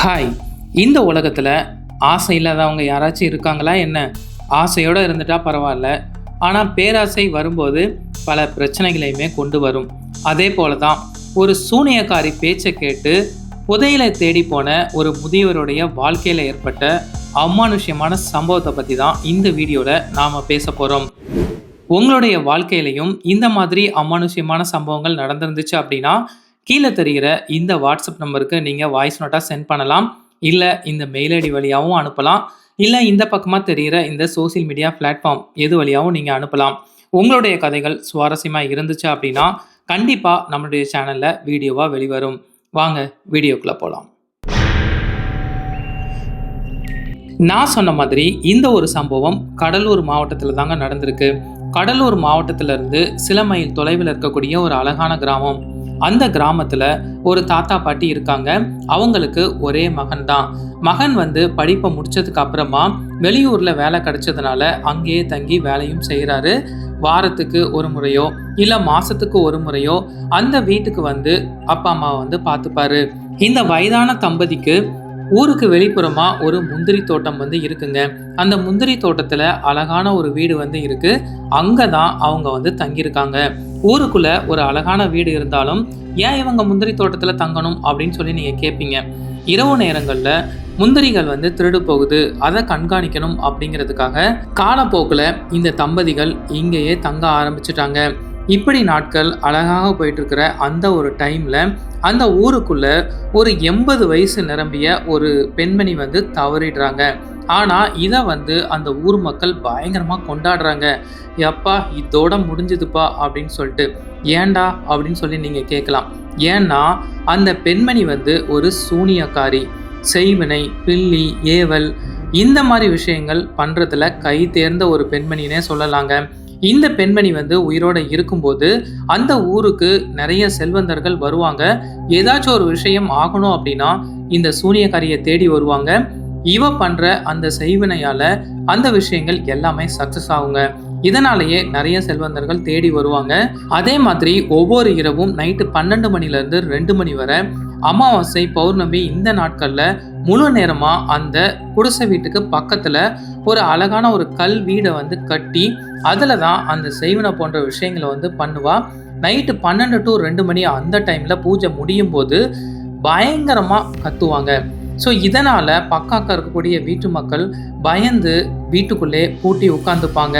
Hi. இந்த உலகத்தில் ஆசை இல்லாதவங்க யாராச்சும் இருக்காங்களா என்ன? ஆசையோடு இருந்துட்டா பரவாயில்ல. ஆனால் பேராசை வரும்போது பல பிரச்சனைகளையுமே கொண்டு வரும். அதே போல தான் ஒரு சூனியக்காரி பேச்சை கேட்டு புதையில தேடி போன ஒரு முதியவருடைய வாழ்க்கையில் ஏற்பட்ட அமானுஷ்யமான சம்பவத்தை பற்றி தான் இந்த வீடியோவில் நாம் பேச போகிறோம் உங்களுடைய வாழ்க்கையிலையும் இந்த மாதிரி அமானுஷ்யமான சம்பவங்கள் நடந்திருந்துச்சு அப்படின்னா கீழே தெரிகிற இந்த வாட்ஸ்அப் நம்பருக்கு நீங்கள் வாய்ஸ் நோட்டாக சென்ட் பண்ணலாம். இல்லை இந்த மெயில் ஐடி வழியாகவும் அனுப்பலாம். இல்லை இந்த பக்கமாக தெரிகிற இந்த சோஷியல் மீடியா பிளாட்ஃபார்ம் எது வழியாகவும் நீங்கள் அனுப்பலாம். உங்களுடைய கதைகள் சுவாரஸ்யமாக இருந்துச்சு அப்படின்னா கண்டிப்பாக நம்மளுடைய சேனலில் வீடியோவாக வெளிவரும். வாங்க வீடியோக்குள்ளே போகலாம் நான் சொன்ன மாதிரி இந்த ஒரு சம்பவம் கடலூர் மாவட்டத்தில் தாங்க நடந்திருக்கு. கடலூர் மாவட்டத்திலிருந்து சில மைல் தொலைவில் இருக்கக்கூடிய ஒரு அழகான கிராமம். அந்த கிராமத்தில் ஒரு தாத்தா பாட்டி இருக்காங்க. அவங்களுக்கு ஒரே மகன் தான் மகன் வந்து படிப்பை முடிச்சதுக்கு அப்புறமா வெளியூரில் வேலை கிடைச்சதுனால அங்கேயே தங்கி வேலையும் செய்கிறாரு வாரத்துக்கு ஒரு முறையோ இல்லை மாதத்துக்கு ஒரு முறையோ அந்த வீட்டுக்கு வந்து அப்பா அம்மாவை வந்து பார்த்துப்பாரு. இந்த வயதான தம்பதிக்கு ஊருக்கு வெளிப்புறமாக ஒரு முந்திரி தோட்டம் வந்து இருக்குங்க. அந்த முந்திரி தோட்டத்தில் அழகான ஒரு வீடு வந்து இருக்கு. அங்கே தான் அவங்க வந்து தங்கியிருக்காங்க. ஊருக்குள்ள ஒரு அழகான வீடு இருந்தாலும் ஏன் இவங்க முந்திரி தோட்டத்தில் தங்கணும்? அப்படின்னு சொல்லி நீங்கள் கேட்பீங்க இரவு நேரங்களில் முந்திரிகள் வந்து திருடு போகுது. அதை கண்காணிக்கணும் அப்படிங்கிறதுக்காக காலப்போக்கில் இந்த தம்பதிகள் இங்கேயே தங்க ஆரம்பிச்சிட்டாங்க. இப்படி நாட்கள் அழகாக போயிட்டு இருக்கிற அந்த ஒரு டைம்ல அந்த ஊருக்குள்ள ஒரு எண்பது வயசு நிரம்பிய ஒரு பெண்மணி வந்து தவறிடுறாங்க. ஆனால் இதை வந்து அந்த ஊர் மக்கள் பயங்கரமாக கொண்டாடுறாங்க. எப்பா இதோட முடிஞ்சுதுப்பா அப்படின்னு சொல்லிட்டு. ஏண்டா அப்படின்னு சொல்லி நீங்கள் கேட்கலாம். ஏன்னா அந்த பெண்மணி வந்து ஒரு சூனியக்காரி. செய்வினை பில்லி ஏவல் இந்த மாதிரி விஷயங்கள் பண்ணுறதுல கை தேர்ந்த ஒரு பெண்மணினே சொல்லலாங்க. இந்த பெண்மணி வந்து உயிரோட இருக்கும்போது அந்த ஊருக்கு நிறைய செல்வந்தர்கள் வருவாங்க. ஏதாச்சும் ஒரு விஷயம் ஆகணும் அப்படின்னா இந்த சூனியக்காரியை தேடி வருவாங்க. இவ பண்ற அந்த செய்வினையால அந்த விஷயங்கள் எல்லாமே சக்சஸ் ஆகுங்க. இதனாலேயே நிறைய செல்வந்தர்கள் தேடி வருவாங்க. அதே மாதிரி ஒவ்வொரு இரவும் நைட்டு பன்னெண்டு மணிலேருந்து ரெண்டு மணி வரை அமாவாசை பௌர்ணமி இந்த நாட்களில் முழு நேரமாக அந்த குடிசை வீட்டுக்கு பக்கத்தில் ஒரு அழகான ஒரு கல் வீடை வந்து கட்டி அதில் தான் அந்த செய்வனை போன்ற விஷயங்களை வந்து பண்ணுவாள் நைட்டு பன்னெண்டு டு ரெண்டு மணி அந்த டைமில் பூஜை முடியும் போது பயங்கரமாக கத்துவாங்க. ஸோ இதனால் பக்காக்க இருக்கக்கூடிய வீட்டு மக்கள் பயந்து வீட்டுக்குள்ளே பூட்டி உட்காந்துப்பாங்க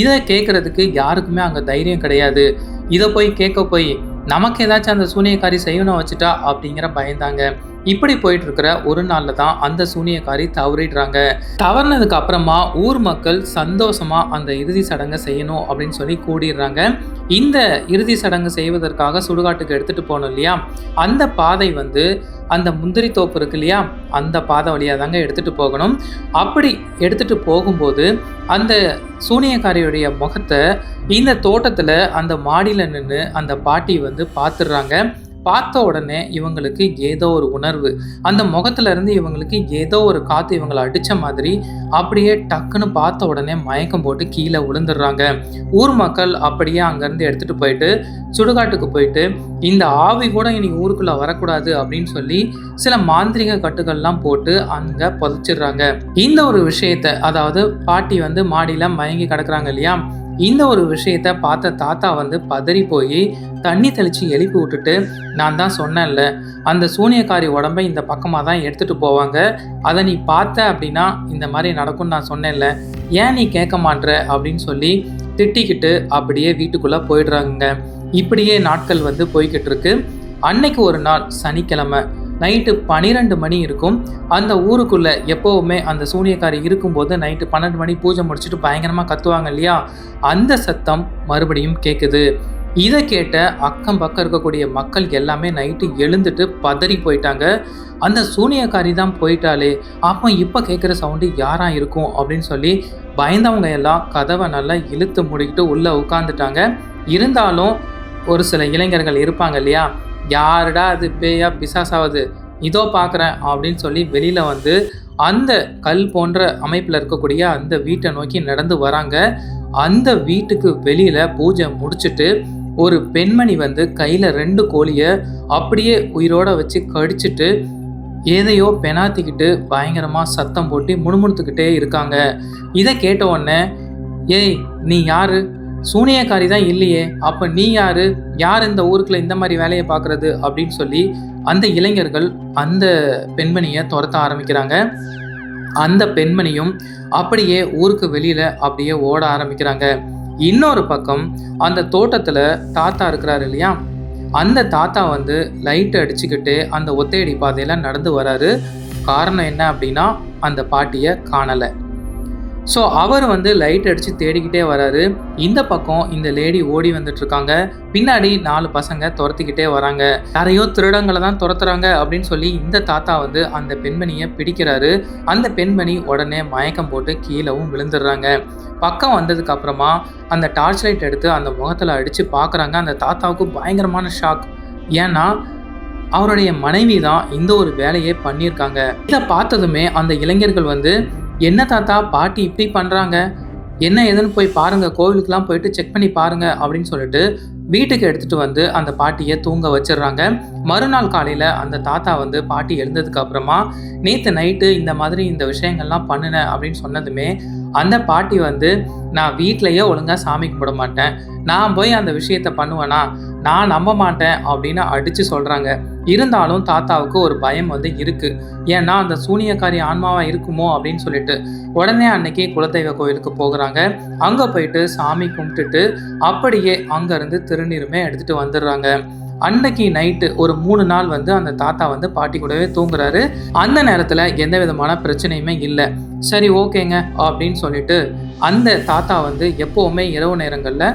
இதை கேட்குறதுக்கு யாருக்குமே அங்கே தைரியம் கிடையாது. இதை போய் கேட்க போய் நமக்கு ஏதாச்சும் அந்த சூனியக்காரி செய்யணும் வச்சுட்டா அப்படிங்கிற பயந்தாங்க. இப்படி போயிட்டு இருக்கிற ஒரு நாளில் தான் அந்த சூனியக்காரி தவறிடுறாங்க. தவறினதுக்கு அப்புறமா ஊர் மக்கள் சந்தோஷமா அந்த இறுதி சடங்கை செய்யணும் அப்படின்னு சொல்லி கூடிடுறாங்க. இந்த இறுதி சடங்கு செய்வதற்காக சுடுகாட்டுக்கு எடுத்துட்டு போனோம் இல்லையா? அந்த பாதை வந்து அந்த முந்திரி தோப்பு இருக்கு இல்லையா? அந்த பாதை வழியாக தாங்க எடுத்துகிட்டு போகணும். அப்படி எடுத்துகிட்டு போகும்போது அந்த சூனியக்காரியுடைய முகத்தை இந்த தோட்டத்தில் அந்த மாடியில் நின்று அந்த பாட்டி வந்து பார்த்துடுறாங்க. பார்த்த உடனே இவங்களுக்கு ஏதோ ஒரு உணர்வு. அந்த முகத்துல இருந்து இவங்களுக்கு ஏதோ ஒரு காற்று இவங்களை அடித்த மாதிரி அப்படியே டக்குன்னு பார்த்த உடனே மயக்கம் போட்டு கீழே விழுந்துடுறாங்க. ஊர் மக்கள் அப்படியே அங்கேருந்து எடுத்துகிட்டு போயிட்டு சுடுகாட்டுக்கு போயிட்டு இந்த ஆவி கூட இனி ஊருக்குள்ளே வரக்கூடாது அப்படின்னு சொல்லி சில மாந்திரிக கட்டுகள்லாம் போட்டு அங்கே புதைச்சிடுறாங்க. இந்த ஒரு விஷயத்த அதாவது பாட்டி வந்து மாடியில் மயங்கி கிடக்குறாங்க இல்லையா? இந்த ஒரு விஷயத்த பார்த்த தாத்தா வந்து பதறி போய் தண்ணி தெளித்து எழுப்பி விட்டுட்டு நான் தான் சொன்னேன்ல அந்த சூனியக்காரி உடம்பை இந்த பக்கமாக தான் எடுத்துகிட்டு போவாங்க. அதை நீ பார்த்த அப்படின்னா இந்த மாதிரி நடக்கும்னு நான் சொன்னேன்ல. ஏன் நீ கேட்க மாட்ற? அப்படின்னு சொல்லி திட்டிக்கிட்டு அப்படியே வீட்டுக்குள்ளே போயிடுறாங்க இப்படியே நாட்கள் வந்து போய்கிட்டு இருக்கு. அன்னைக்கு ஒரு நாள் சனிக்கிழமை. நைட்டு பன்னிரெண்டு மணி இருக்கும். அந்த ஊருக்குள்ளே எப்போவுமே அந்த சூனியக்காரி இருக்கும்போது நைட்டு பன்னெண்டு மணி பூஜை முடிச்சுட்டு பயங்கரமாக கத்துவாங்க இல்லையா? அந்த சத்தம் மறுபடியும் கேட்குது இதை கேட்ட அக்கம் பக்கம் இருக்கக்கூடிய மக்கள் எல்லாமே நைட்டு எழுந்துட்டு பதறி போயிட்டாங்க. அந்த சூனியக்காரி தான் போயிட்டாலே அப்போ இப்போ கேட்குற சவுண்டு யாராக இருக்கும் அப்படின்னு சொல்லி பயந்தவங்க எல்லாம் கதவை நல்லா இழுத்து முடிக்கிட்டு உள்ளே உட்காந்துட்டாங்க இருந்தாலும் ஒரு சில இளைஞர்கள் இருப்பாங்க இல்லையா? யாருடா அது பேயா பிசாசாவது? இதோ பார்க்குறேன் அப்படின்னு சொல்லி வெளியில் வந்து அந்த கல் போன்ற அமைப்பில் இருக்கக்கூடிய அந்த வீட்டை நோக்கி நடந்து வராங்க. அந்த வீட்டுக்கு வெளியில் பூஜை முடிச்சுட்டு ஒரு பெண்மணி வந்து கையில் ரெண்டு கோழியை அப்படியே உயிரோட வச்சு கடிச்சிட்டு எதையோ பெனாத்திக்கிட்டு பயங்கரமாக சத்தம் போட்டு முணுமுணுத்துக்கிட்டே இருக்காங்க. இதை கேட்ட உடனே ஏய் நீ யாரு? சூனியக்காரி தான் இல்லையே அப்போ நீ யாரு? யார் இந்த ஊருக்குள்ள இந்த மாதிரி வேலையை பார்க்குறது அப்படின்னு சொல்லி அந்த இளைஞர்கள் அந்த பெண்மணியை துரத்த ஆரம்பிக்கிறாங்க. அந்த பெண்மணியும் அப்படியே ஊருக்கு வெளியில் அப்படியே ஓட ஆரம்பிக்கிறாங்க. இன்னொரு பக்கம் அந்த தோட்டத்தில் தாத்தா இருக்கிறாரு இல்லையா? அந்த தாத்தா வந்து லைட் அடிச்சுக்கிட்டு அந்த ஒத்தையடி பாதையில் நடந்து வராரு. காரணம் என்ன அப்படின்னா அந்த பாட்டியை காணலை. ஸோ அவர் வந்து லைட் அடித்து தேடிக்கிட்டே வராரு. இந்த பக்கம் இந்த லேடி ஓடி வந்துட்டு இருக்காங்க பின்னாடி நாலு பசங்க துரத்திக்கிட்டே வராங்க. யாரையோ திருடங்களை தான் துரத்துறாங்க அப்படின்னு சொல்லி இந்த தாத்தா வந்து அந்த பெண்மணியை பிடிக்கிறாரு. அந்த பெண்மணி உடனே மயக்கம் போட்டு கீழவும் விழுந்துடுறாங்க. பக்கம் வந்ததுக்கு அப்புறமா அந்த டார்ச் லைட் எடுத்து அந்த முகத்தில் அடித்து பார்க்குறாங்க அந்த தாத்தாவுக்கு பயங்கரமான ஷாக் ஏன்னா அவருடைய மனைவி தான் இந்த ஒரு வேலையை பண்ணியிருக்காங்க. இதை பார்த்ததுமே அந்த இளைஞர்கள் வந்து என்ன தாத்தா பாட்டி இப்படி பண்ணுறாங்க என்ன ஏதுன்னு போய் பாருங்கள் கோவிலுக்கெலாம் போயிட்டு செக் பண்ணி பாருங்கள் அப்படின்னு சொல்லிட்டு வீட்டுக்கு எடுத்துகிட்டு வந்து அந்த பாட்டியை தூங்க வச்சிடுறாங்க. மறுநாள் காலையில் அந்த தாத்தா வந்து பாட்டி எழுந்ததுக்கு அப்புறமா நேற்று நைட்டு இந்த மாதிரி இந்த விஷயங்கள்லாம் பண்ணினேன் அப்படின்னு சொன்னதுமே அந்த பாட்டி வந்து நான் வீட்டிலையே ஒழுங்காக சாமி கும்பிட மாட்டேன். நான் போய் அந்த விஷயத்த பண்ணுவேனா? நான் நம்ப மாட்டேன் அப்படின்னு அடித்து சொல்கிறாங்க இருந்தாலும் தாத்தாவுக்கு ஒரு பயம் வந்து இருக்குது ஏன்னா அந்த சூனியக்காரி ஆன்மாவாக இருக்குமோ அப்படின்னு சொல்லிட்டு உடனே அன்னைக்கு குலதெய்வ கோயிலுக்கு போகிறாங்க. அங்கே போயிட்டு சாமி கும்பிட்டுட்டு அப்படியே அங்கேருந்து திருநீருமே எடுத்துகிட்டு வந்துடுறாங்க. அன்னைக்கு நைட்டு ஒரு மூணு நாள் வந்து அந்த தாத்தா வந்து பாட்டி கூடவே தூங்குறாரு. அந்த நேரத்தில் எந்த விதமான பிரச்சனையுமே இல்லை. சரி ஓகேங்க அப்படின்னு சொல்லிட்டு அந்த தாத்தா வந்து எப்போவுமே இரவு நேரங்களில்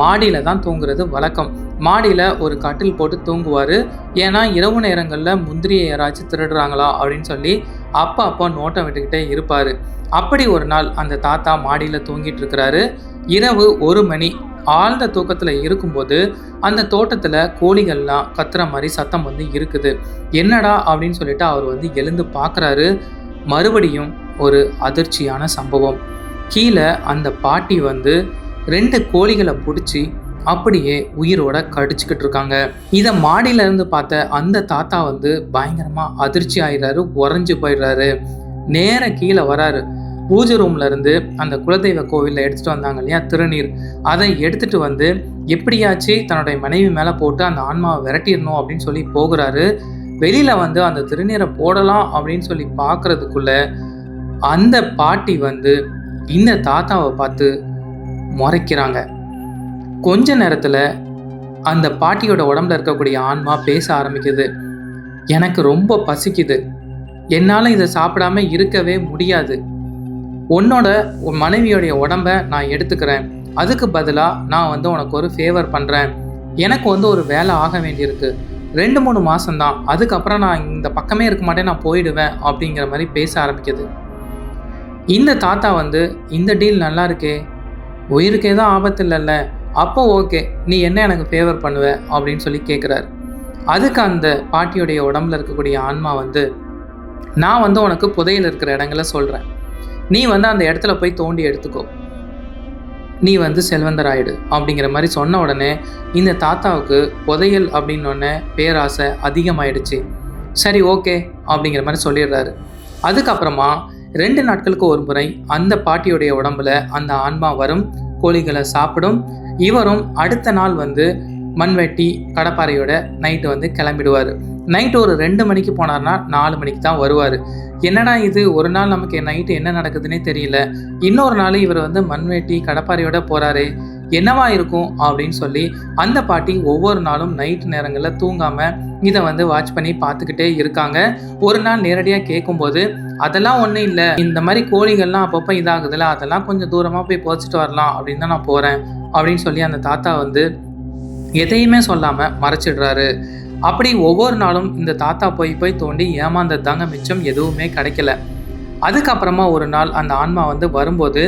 மாடியில் தான் தூங்குறது வழக்கம். மாடியில் ஒரு கட்டில் போட்டு தூங்குவார். ஏன்னா இரவு நேரங்களில் முந்திரியை யாராச்சும் திருடுறாங்களா அப்படின்னு சொல்லி அப்போ அப்போ நோட்டம் விட்டுக்கிட்டே இருப்பார். அப்படி ஒரு நாள் அந்த தாத்தா மாடியில் தூங்கிட்டு இருக்கிறாரு. இரவு ஒரு மணி ஆழ்ந்த தூக்கத்தில் இருக்கும்போது அந்த தோட்டத்தில் கோழிகள்லாம் கத்துற மாதிரி சத்தம் வந்து இருக்குது. என்னடா அப்படின்னு சொல்லிட்டு அவர் வந்து எழுந்து பார்க்குறாரு மறுபடியும் ஒரு அதிர்ச்சியான சம்பவம். கீழே அந்த பாட்டி வந்து ரெண்டு கோழிகளை பிடிச்சி அப்படியே உயிரோட கடிச்சுக்கிட்டு இருக்காங்க இதை மாடியில இருந்து பார்த்த அந்த தாத்தா வந்து பயங்கரமா அதிர்ச்சி ஆயிடுறாரு உறைஞ்சு போயிடுறாரு. நேர கீழே வராரு. பூஜை ரூம்ல இருந்து அந்த குலதெய்வ கோவிலில் எடுத்துட்டு வந்தாங்க இல்லையா திருநீர். அதை எடுத்துட்டு வந்து எப்படியாச்சு தன்னுடைய மனைவி மேலே போட்டு அந்த ஆன்மாவை விரட்டிடணும் அப்படின்னு சொல்லி போகிறாரு. வெளியில வந்து அந்த திருநீரை போடலாம் அப்படின்னு சொல்லி பார்க்கறதுக்குள்ள அந்த பாட்டி வந்து இந்த தாத்தாவை பார்த்து முறைக்கிறாங்க. கொஞ்ச நேரத்தில் அந்த பாட்டியோட உடம்புல இருக்கக்கூடிய ஆன்மா பேச ஆரம்பிக்குது. எனக்கு ரொம்ப பசிக்குது. என்னால் இதை சாப்பிடாம இருக்கவே முடியாது. உன்னோட உன் மனைவியோடைய உடம்ப நான் எடுத்துக்கிறேன். அதுக்கு பதிலாக நான் வந்து உனக்கு ஒரு ஃபேவர் பண்ணுறேன் எனக்கு வந்து ஒரு வேலை ஆக வேண்டியிருக்கு. ரெண்டு மூணு மாதம்தான் அதுக்கப்புறம் நான் இந்த பக்கமே இருக்க மாட்டேன் நான் போயிடுவேன் அப்படிங்கிற மாதிரி பேச ஆரம்பிக்குது. இந்த தாத்தா வந்து இந்த டீல் நல்லா இருக்கே. உயிருக்கே தான் ஆபத்து இல்லைல்ல. அப்போ ஓகே நீ என்ன எனக்கு ஃபேவர் பண்ணுவ? அப்படின்னு சொல்லி கேட்குறாரு அதுக்கு அந்த பாட்டியுடைய உடம்புல இருக்கக்கூடிய ஆன்மா வந்து நான் வந்து உனக்கு புதையில் இருக்கிற இடங்கள சொல்கிறேன் நீ வந்து அந்த இடத்துல போய் தோண்டி எடுத்துக்கோ. நீ வந்து செல்வந்தராயிடு அப்படிங்கிற மாதிரி சொன்ன உடனே இந்த தாத்தாவுக்கு புதையல் அப்படின்னொடனே பேராசை அதிகமாயிடுச்சு. சரி ஓகே அப்படிங்கிற மாதிரி சொல்லிடுறாரு. அதுக்கப்புறமா ரெண்டு நாட்களுக்கு ஒரு முறை அந்த பாட்டியுடைய உடம்புல அந்த ஆன்மா வரும். கோழிகளை சாப்பிடும். இவரும் அடுத்த நாள் வந்து மண்வெட்டி கடப்பாறையோட நைட்டு வந்து கிளம்பிடுவார். நைட்டு ஒரு ரெண்டு மணிக்கு போனார்னா நாலு மணிக்கு தான் வருவார். என்னடா இது? ஒரு நாள் நமக்கு நைட்டு என்ன நடக்குதுன்னே தெரியல. இன்னொரு நாள் இவர் வந்து மண்வெட்டி கடப்பாறையோட போகிறாரு என்னவா இருக்கும் அப்படின்னு சொல்லி அந்த பாட்டி ஒவ்வொரு நாளும் நைட் நேரங்களில் தூங்காமல் இதை வந்து வாட்ச் பண்ணி பார்த்துக்கிட்டே இருக்காங்க. ஒரு நாள் நேரடியாக கேட்கும்போது அதெல்லாம் ஒன்றும் இல்லை. இந்த மாதிரி கோழிகள்லாம் அப்பப்போ இதாகுதுல்ல அதெல்லாம் கொஞ்சம் தூரமாக போய் புதைச்சிட்டு வரலாம் அப்படின்னு தான் நான் போகிறேன் அப்படின்னு சொல்லி அந்த தாத்தா வந்து எதையுமே சொல்லாமல் மறைச்சிடுறாரு. அப்படி ஒவ்வொரு நாளும் இந்த தாத்தா போய் போய் தோண்டி ஏமாந்தது தாங்க மிச்சம் எதுவுமே கிடைக்கல. அதுக்கப்புறமா ஒரு நாள் அந்த ஆன்மா வந்து வரும்போது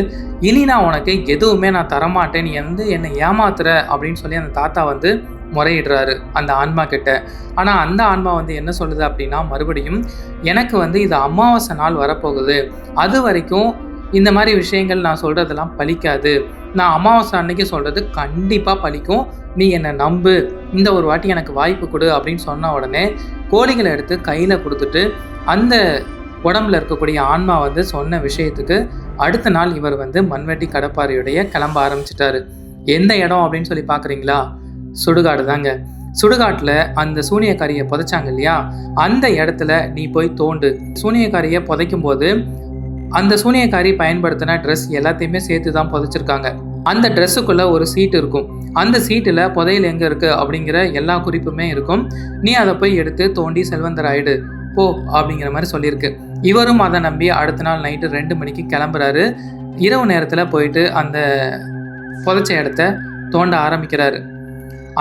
இனி நான் உனக்கு எதுவுமே நான் தரமாட்டேன் நீ வந்து என்னை ஏமாத்துற அப்படின்னு சொல்லி அந்த தாத்தா வந்து முறையிடுறாரு அந்த ஆன்மா கிட்ட. ஆனால் அந்த ஆன்மா வந்து என்ன சொல்லுது அப்படின்னா மறுபடியும் எனக்கு வந்து இது அமாவாசை நாள் வரப்போகுது. அது வரைக்கும் இந்த மாதிரி விஷயங்கள் நான் சொல்கிறதெல்லாம் பலிக்காது. நான் அமாவாசை அன்னைக்கு சொல்கிறது கண்டிப்பாக பலிக்கும். நீ என்னை நம்பு. இந்த ஒரு வாட்டி எனக்கு வாய்ப்பு கொடு அப்படின்னு சொன்ன உடனே கோழிகளை எடுத்து கையில் கொடுத்துட்டு அந்த உடம்புல இருக்கக்கூடிய ஆன்மா வந்து சொன்ன விஷயத்துக்கு அடுத்த நாள் இவர் வந்து மண்வெட்டி கடப்பாறையுடைய கிளம்ப ஆரம்பிச்சிட்டாரு. எந்த இடம் அப்படின்னு சொல்லி பார்க்குறீங்களா? சுடுகாடு தாங்க சுடுகாட்டில் அந்த சூனியக்காரியை புதைச்சாங்க இல்லையா? அந்த இடத்துல நீ போய் தோண்டு. சூனியக்காரியை புதைக்கும் போது அந்த சூனியக்காரி பயன்படுத்தின ட்ரெஸ் எல்லாத்தையுமே சேர்த்து தான் புதைச்சிருக்காங்க. அந்த ட்ரெஸ்ஸுக்குள்ளே ஒரு சீட் இருக்கும். அந்த சீட்டில் புதையல் எங்கே இருக்குது அப்படிங்கிற எல்லா குறிப்புமே இருக்கும். நீ அதை போய் எடுத்து தோண்டி செல்வந்தர் ஆயிடு. போ அப்படிங்கிற மாதிரி சொல்லியிருக்கு. இவரும் அதை நம்பி அடுத்த நாள் நைட்டு ரெண்டு மணிக்கு கிளம்புறாரு. இரவு நேரத்தில் போயிட்டு அந்த புதைச்ச இடத்த தோண்ட ஆரம்பிக்கிறாரு.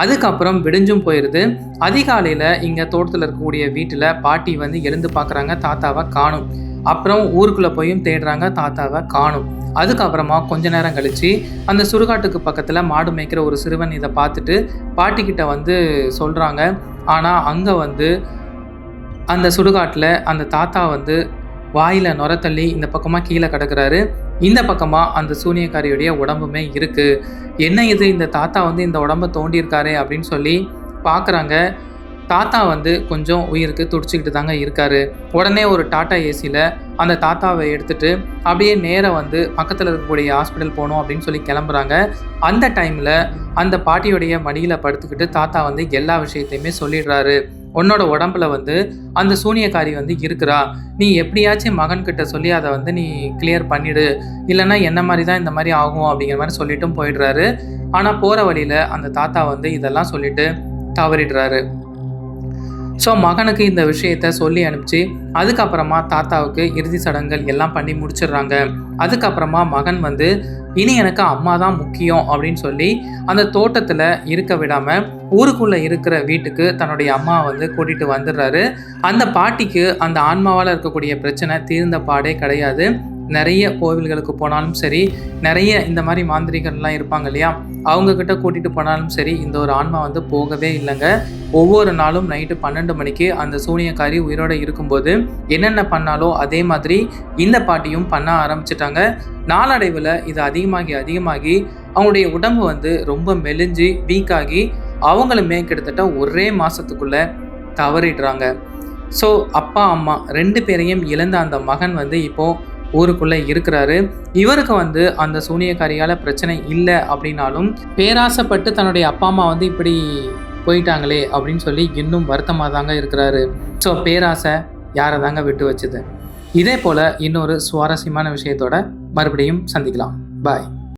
அதுக்கப்புறம் விடிஞ்சும் போயிடுது அதிகாலையில் இங்கே தோட்டத்தில் இருக்கக்கூடிய வீட்டில் பாட்டி வந்து எழுந்து பார்க்குறாங்க தாத்தாவை காணும். அப்புறம் ஊருக்குள்ளே போயும் தேடுறாங்க தாத்தாவை காணும். அதுக்கப்புறமா கொஞ்ச நேரம் கழித்து அந்த சுடுகாட்டுக்கு பக்கத்தில் மாடு மேய்க்கிற ஒரு சிறுவன் இதை பார்த்துட்டு பாட்டிக்கிட்ட வந்து சொல்கிறாங்க ஆனால் அங்கே வந்து அந்த சுடுகாட்டில் அந்த தாத்தா வந்து வாயில் நுர தள்ளி இந்த பக்கமாக கீழே கிடக்குறாரு. இந்த பக்கமாக அந்த சூனியக்காரியுடைய உடம்புமே இருக்குது என்ன இது? இந்த தாத்தா வந்து இந்த உடம்பை தோண்டியிருக்காரு அப்படின்னு சொல்லி பார்க்குறாங்க தாத்தா வந்து கொஞ்சம் உயிருக்கு துடிச்சிக்கிட்டு தாங்க இருக்காரு. உடனே ஒரு டாட்டா ஏசியில் அந்த தாத்தாவை எடுத்துட்டு அப்படியே நேராக வந்து பக்கத்தில் இருக்கக்கூடிய ஹாஸ்பிட்டல் போகணும் அப்படின்னு சொல்லி கிளம்புறாங்க. அந்த டைமில் அந்த பாட்டியுடைய மடியில் படுத்துக்கிட்டு தாத்தா வந்து எல்லா விஷயத்தையுமே சொல்லிடுறாரு. உன்னோட உடம்புல வந்து அந்த சூனியக்காரி வந்து இருக்கிறா. நீ எப்படியாச்சும் மகன்கிட்ட சொல்லி அதை வந்து நீ கிளியர் பண்ணிடு. இல்லைன்னா என்ன மாதிரி தான் இந்த மாதிரி ஆகும் அப்படிங்கிற மாதிரி சொல்லிட்டும் போயிடுறாரு. ஆனால் போகிற வழியில் அந்த தாத்தா வந்து இதெல்லாம் சொல்லிட்டு தவறிடுறாரு. ஸோ மகனுக்கு இந்த விஷயத்த சொல்லி அனுப்பிச்சு அதுக்கப்புறமா தாத்தாவுக்கு இறுதி சடங்குகள் எல்லாம் பண்ணி முடிச்சிடுறாங்க. அதுக்கப்புறமா மகன் வந்து இனி எனக்கு அம்மா தான் முக்கியம் அப்படின்னு சொல்லி அந்த தோட்டத்தில் இருக்க விடாமல் ஊருக்குள்ளே இருக்கிற வீட்டுக்கு தன்னுடைய அம்மா வந்து கூட்டிகிட்டு வந்துடுறாரு. அந்த பாட்டிக்கு அந்த ஆன்மாவால் இருக்கக்கூடிய பிரச்சனை தீர்ந்த பாடே கிடையாது. நிறைய கோவில்களுக்கு போனாலும் சரி நிறைய இந்த மாதிரி மாந்திரிகள்லாம் இருப்பாங்க இல்லையா? அவங்கக்கிட்ட கூட்டிகிட்டு போனாலும் சரி இந்த ஒரு ஆன்மா வந்து போகவே இல்லைங்க. ஒவ்வொரு நாளும் நைட்டு பன்னெண்டு மணிக்கு அந்த சூனியக்காரி உயிரோடு இருக்கும்போது என்னென்ன பண்ணாலோ அதே மாதிரி இந்த பாட்டியும் பண்ண ஆரம்பிச்சிட்டாங்க. நாளடைவில் இது அதிகமாகி அதிகமாகி அவங்களுடைய உடம்பு வந்து ரொம்ப மெலிஞ்சு வீக்காகி அவங்களுமே கிட்டத்தட்ட ஒரே மாதத்துக்குள்ளே தவறிடுறாங்க. ஸோ அப்பா அம்மா ரெண்டு பேரையும் இழந்த அந்த மகன் வந்து இப்போது ஊருக்குள்ளே இருக்கிறாரு. இவருக்கு வந்து அந்த சூனியக்காரியால் பிரச்சனை இல்லை அப்படின்னாலும் பேராசைப்பட்டு தன்னுடைய அப்பா அம்மா வந்து இப்படி போயிட்டாங்களே அப்படின்னு சொல்லி இன்னும் வருத்தமாக தாங்க இருக்கிறாரு. ஸோ பேராசை யாரை தாங்க விட்டு வச்சுது? இதே போல் இன்னொரு சுவாரஸ்யமான விஷயத்தோட மறுபடியும் சந்திக்கலாம். பாய்